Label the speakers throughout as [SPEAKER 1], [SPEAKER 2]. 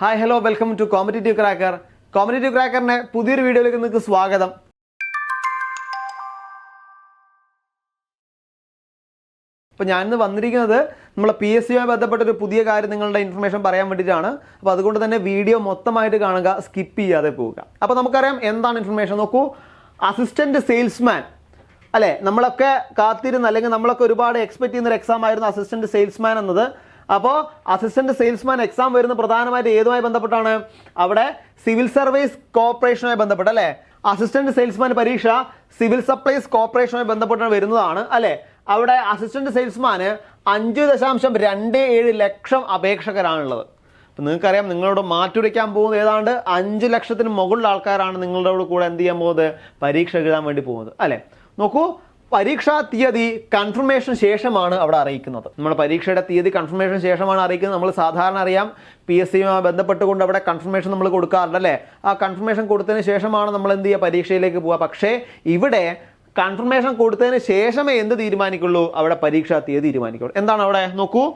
[SPEAKER 1] Hi hello welcome to competitive cracker competitive ക്രാക്കറിന്റെ പുതിയൊരു വീഡിയോയിലേക്ക് നിങ്ങൾക്ക് സ്വാഗതം. അപ്പോൾ ഞാനിന്ന് വന്നിരിക്കുന്നത് നമ്മളെ പി എസ് സിയുമായി ബന്ധപ്പെട്ട ഒരു പുതിയ കാര്യം നിങ്ങളുടെ ഇൻഫർമേഷൻ പറയാൻ വേണ്ടിയിട്ടാണ്. അപ്പോൾ അതുകൊണ്ട് തന്നെ വീഡിയോ മൊത്തമായിട്ട് കാണുക സ്കിപ്പ് ചെയ്യാതെ പോവുക. അപ്പോൾ നമുക്കറിയാം എന്താണ് ഇൻഫർമേഷൻ നോക്കൂ. അസിസ്റ്റന്റ് സെയിൽസ്മാൻ അല്ലേ? നമ്മളൊക്കെ കാത്തിരുന്ന അല്ലെങ്കിൽ നമ്മളൊക്കെ ഒരുപാട് എക്സ്പെക്ട് ചെയ്യുന്ന ഒരു എക്സാം ആയിരുന്നു അസിസ്റ്റന്റ് സെയിൽസ്മാൻ എന്നത്. അപ്പോൾ അസിസ്റ്റന്റ് സെയിൽസ്മാൻ എക്സാം വരുന്ന പ്രധാനമായിട്ട് ഏതുമായി ബന്ധപ്പെട്ടാണ്? അവിടെ സിവിൽ സർവീസ് കോർപ്പറേഷനുമായി ബന്ധപ്പെട്ട് അല്ലേ? അസിസ്റ്റന്റ് സെയിൽസ്മാൻ പരീക്ഷ സിവിൽ സപ്ലൈസ് കോർപ്പറേഷനുമായി ബന്ധപ്പെട്ടാണ് വരുന്നതാണ് അല്ലേ? അവിടെ അസിസ്റ്റന്റ് സെയിൽസ്മാന് അഞ്ച് ദശാംശം രണ്ട് ഏഴ് ലക്ഷം അപേക്ഷകരാണുള്ളത്. നിങ്ങൾക്കറിയാം നിങ്ങളോട് മാറ്റുരയ്ക്കാൻ പോകുന്നത് ഏതാണ്ട് അഞ്ച് ലക്ഷത്തിന് മുകളിൽ ആൾക്കാരാണ് നിങ്ങളുടെ കൂടെ എന്ത് ചെയ്യാൻ പോകുന്നത്? പരീക്ഷ എഴുതാൻ വേണ്ടി പോകുന്നത്. അല്ലേ? നോക്കൂ പരീക്ഷാ തീയതി കൺഫർമേഷൻ ശേഷമാണ് അവിടെ അറിയിക്കുന്നത്. നമ്മൾ പരീക്ഷയുടെ തീയതി കൺഫർമേഷൻ ശേഷമാണ് അറിയിക്കുന്നത്. നമ്മൾ സാധാരണ അറിയാം പി എസ് സിയുമായി ബന്ധപ്പെട്ടുകൊണ്ട് അവിടെ കൺഫർമേഷൻ നമ്മൾ കൊടുക്കാറുണ്ട് അല്ലേ? ആ കൺഫർമേഷൻ കൊടുത്തതിന് ശേഷമാണ് നമ്മൾ എന്ത് ചെയ്യുക? പരീക്ഷയിലേക്ക് പോവുക. പക്ഷേ ഇവിടെ കൺഫർമേഷൻ കൊടുത്തതിന് ശേഷമേ എന്ത് തീരുമാനിക്കുള്ളൂ? അവിടെ പരീക്ഷാ തീയതി തീരുമാനിക്കുള്ളൂ. എന്താണ് അവിടെ? നോക്കൂ.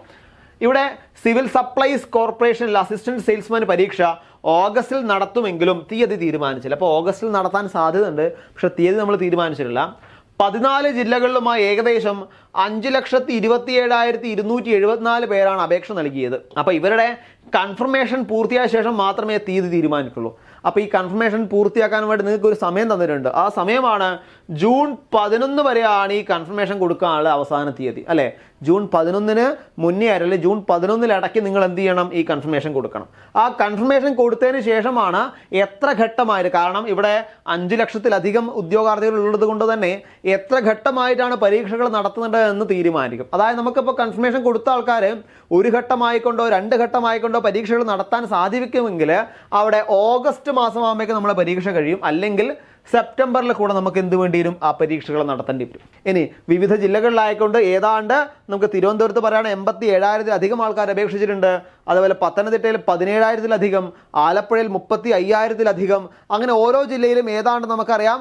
[SPEAKER 1] ഇവിടെ സിവിൽ സപ്ലൈസ് കോർപ്പറേഷനിൽ അസിസ്റ്റന്റ് സെയിൽസ്മാൻ പരീക്ഷ ഓഗസ്റ്റിൽ നടത്തുമെങ്കിലും തീയതി തീരുമാനിച്ചില്ല. അപ്പോൾ ഓഗസ്റ്റിൽ നടത്താൻ സാധ്യതയുണ്ട്. പക്ഷേ തീയതി നമ്മൾ തീരുമാനിച്ചിട്ടില്ല. പതിനാല് ജില്ലകളിലുമായി ഏകദേശം അഞ്ച് ലക്ഷത്തി ഇരുപത്തി ഏഴായിരത്തി ഇരുന്നൂറ്റി എഴുപത്തിനാല് പേരാണ് അപേക്ഷ നൽകിയത്. അപ്പോൾ ഇവരുടെ കൺഫർമേഷൻ പൂർത്തിയായ ശേഷം മാത്രമേ തീയതി തീരുമാനിക്കുള്ളൂ. അപ്പോൾ ഈ കൺഫർമേഷൻ പൂർത്തിയാക്കാൻ വേണ്ടി നിങ്ങൾക്ക് ഒരു സമയം തന്നിട്ടുണ്ട്. ആ സമയമാണ് ജൂൺ പതിനൊന്ന് വരെയാണ് ഈ കൺഫർമേഷൻ കൊടുക്കാനുള്ള അവസാന തീയതി. അല്ലേ? ജൂൺ പതിനൊന്നിന് മുന്നേ അല്ലെങ്കിൽ ജൂൺ പതിനൊന്നിൽ ഇടയ്ക്ക് നിങ്ങൾ എന്ത് ചെയ്യണം? ഈ കൺഫർമേഷൻ കൊടുക്കണം. ആ കൺഫർമേഷൻ കൊടുത്തതിന് ശേഷമാണ് എത്ര ഘട്ടമായിട്ട് കാരണം ഇവിടെ അഞ്ച് ലക്ഷത്തിലധികം ഉദ്യോഗാർത്ഥികൾ ഉള്ളത് കൊണ്ട് തന്നെ എത്ര ഘട്ടമായിട്ടാണ് പരീക്ഷകൾ നടത്തുന്നത് എന്ന് തീരുമാനിക്കും. അതായത് നമുക്കിപ്പോൾ കൺഫർമേഷൻ കൊടുത്ത ആൾക്കാർ ഒരു ഘട്ടമായിക്കൊണ്ടോ രണ്ട് ഘട്ടമായിക്കൊണ്ടോ പരീക്ഷകൾ നടത്താൻ സാധിക്കുമെങ്കിൽ അവിടെ ഓഗസ്റ്റ് മാസമാകുമ്പോഴേക്കും നമ്മളെ പരീക്ഷ കഴിയും. അല്ലെങ്കിൽ സെപ്റ്റംബറിൽ കൂടെ നമുക്ക് എന്ത് വേണ്ടി വരും? ആ പരീക്ഷകൾ നടത്തേണ്ടി വരും. ഇനി വിവിധ ജില്ലകളിലായിക്കൊണ്ട് ഏതാണ്ട് നമുക്ക് തിരുവനന്തപുരത്ത് പറയുകയാണെങ്കിൽ എൺപത്തി ഏഴായിരത്തിലധികം ആൾക്കാർ അപേക്ഷിച്ചിട്ടുണ്ട്. അതുപോലെ പത്തനംതിട്ടയിൽ പതിനേഴായിരത്തിലധികം ആലപ്പുഴയിൽ മുപ്പത്തി അയ്യായിരത്തിലധികം അങ്ങനെ ഓരോ ജില്ലയിലും ഏതാണ്ട് നമുക്കറിയാം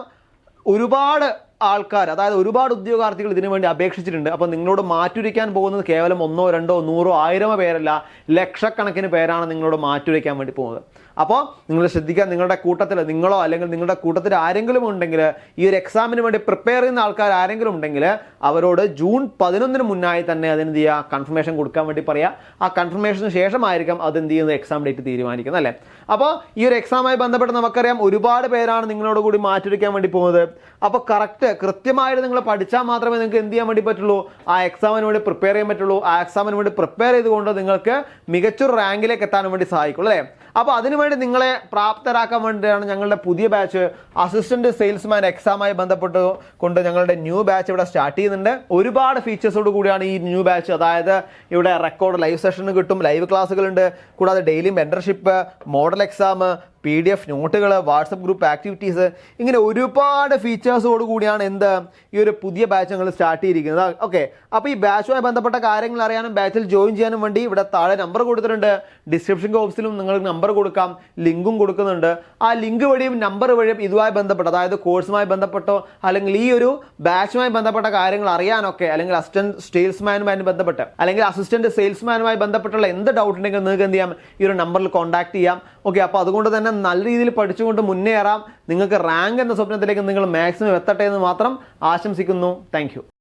[SPEAKER 1] ഒരുപാട് ആൾക്കാർ അതായത് ഒരുപാട് ഉദ്യോഗാർത്ഥികൾ ഇതിനു വേണ്ടി അപേക്ഷിച്ചിട്ടുണ്ട്. അപ്പോൾ നിങ്ങളോട് മാറ്റുരയ്ക്കാൻ പോകുന്നത് കേവലം ഒന്നോ രണ്ടോ നൂറോ ആയിരമോ പേരല്ല ലക്ഷക്കണക്കിന് പേരാണ് നിങ്ങളോട് മാറ്റുരയ്ക്കാൻ വേണ്ടി പോകുന്നത്. അപ്പോൾ നിങ്ങൾ ശ്രദ്ധിക്കുക നിങ്ങളുടെ കൂട്ടത്തിൽ നിങ്ങളോ അല്ലെങ്കിൽ നിങ്ങളുടെ കൂട്ടത്തിൽ ആരെങ്കിലും ഉണ്ടെങ്കിൽ ഈ ഒരു എക്സാമിന് വേണ്ടി പ്രിപ്പയർ ചെയ്യുന്ന ആൾക്കാർ ആരെങ്കിലും ഉണ്ടെങ്കിൽ അവരോട് ജൂൺ പതിനൊന്നിന് മുന്നായി തന്നെ അതിന് എന്ത് ചെയ്യുക? കൺഫർമേഷൻ കൊടുക്കാൻ വേണ്ടി പറയുക. ആ കൺഫർമേഷന് ശേഷമായിരിക്കും അത് എന്ത് ചെയ്യുന്നത്? എക്സാം ഡേറ്റ് തീരുമാനിക്കുന്നത് അല്ലേ? അപ്പോൾ ഈ ഒരു എക്സാമായി ബന്ധപ്പെട്ട് നമുക്കറിയാം ഒരുപാട് പേരാണ് നിങ്ങളോട് കൂടി മാറ്റിവെക്കാൻ വേണ്ടി പോകുന്നത്. അപ്പോൾ കറക്റ്റ് കൃത്യമായിട്ട് നിങ്ങൾ പഠിച്ചാൽ മാത്രമേ നിങ്ങൾക്ക് എന്ത് ചെയ്യാൻ വേണ്ടി പറ്റുള്ളൂ? ആ എക്സാമിന് വേണ്ടി പ്രിപ്പയർ ചെയ്യാൻ പറ്റുള്ളൂ. ആ എക്സാമിന് വേണ്ടി പ്രിപ്പയർ ചെയ്തുകൊണ്ട് നിങ്ങൾക്ക് മികച്ചൊരു റാങ്കിലേക്ക് എത്താൻ വേണ്ടി സഹായിക്കുള്ളൂ അല്ലേ? അപ്പോൾ അതിനുവേണ്ടി നിങ്ങളെ പ്രാപ്തരാക്കാൻ വേണ്ടിയാണ് ഞങ്ങളുടെ പുതിയ ബാച്ച് അസിസ്റ്റന്റ് സെയിൽസ്മാൻ എക്സാമായി ബന്ധപ്പെട്ട് കൊണ്ട് ഞങ്ങളുടെ ന്യൂ ബാച്ച് ഇവിടെ സ്റ്റാർട്ട് ചെയ്യുന്നുണ്ട്. ഒരുപാട് ഫീച്ചേഴ്സോട് കൂടിയാണ് ഈ ന്യൂ ബാച്ച് അതായത് ഇവിടെ റെക്കോർഡ് ലൈവ് സെഷൻ കിട്ടും ലൈവ് ക്ലാസ്സുകളുണ്ട് കൂടാതെ daily mentorship model exam P D F നോട്ടുകൾ വാട്സപ്പ് ഗ്രൂപ്പ് ആക്ടിവിറ്റീസ് ഇങ്ങനെ ഒരുപാട് ഫീച്ചേഴ്സോട് കൂടിയാണ് എന്ത് ഈ ഒരു പുതിയ ബാച്ച് ഞങ്ങൾ സ്റ്റാർട്ട് ചെയ്തിരിക്കുന്നത്. ഓക്കെ അപ്പോൾ ഈ ബാച്ചുമായി ബന്ധപ്പെട്ട കാര്യങ്ങൾ അറിയാനും ബാച്ചിൽ ജോയിൻ ചെയ്യാനും വേണ്ടി ഇവിടെ താഴെ നമ്പർ കൊടുത്തിട്ടുണ്ട്. ഡിസ്ക്രിപ്ഷൻ ബോക്സിലും നിങ്ങൾക്ക് നമ്പർ കൊടുക്കാം ലിങ്കും കൊടുക്കുന്നുണ്ട്. ആ ലിങ്ക് വഴിയും നമ്പർ വഴിയും ഇതുമായി ബന്ധപ്പെട്ട അതായത് കോഴ്സുമായി ബന്ധപ്പെട്ടോ അല്ലെങ്കിൽ ഈ ഒരു ബാച്ചുമായി ബന്ധപ്പെട്ട കാര്യങ്ങൾ അറിയാനൊക്കെ അല്ലെങ്കിൽ അസിസ്റ്റന്റ് സെയിൽസ്മാനുമായി ബന്ധപ്പെട്ട് അല്ലെങ്കിൽ അസിസ്റ്റന്റ് സെയിൽസ്മാനുമായി ബന്ധപ്പെട്ടുള്ള എന്ത് ഡൗട്ട് ഉണ്ടെങ്കിലും നിങ്ങൾക്ക് എന്ത് ചെയ്യാം ഈ ഒരു നമ്പറിൽ കോൺടാക്ട് ചെയ്യാം. ഓക്കെ അപ്പോൾ അതുകൊണ്ട് തന്നെ നല്ല രീതിയിൽ പഠിച്ചുകൊണ്ട് മുന്നേറാം. നിങ്ങൾക്ക് റാങ്ക് എന്ന സ്വപ്നത്തിലേക്ക് നിങ്ങൾ മാക്സിമം എത്തട്ടെ എന്ന് മാത്രം ആശംസിക്കുന്നു. താങ്ക്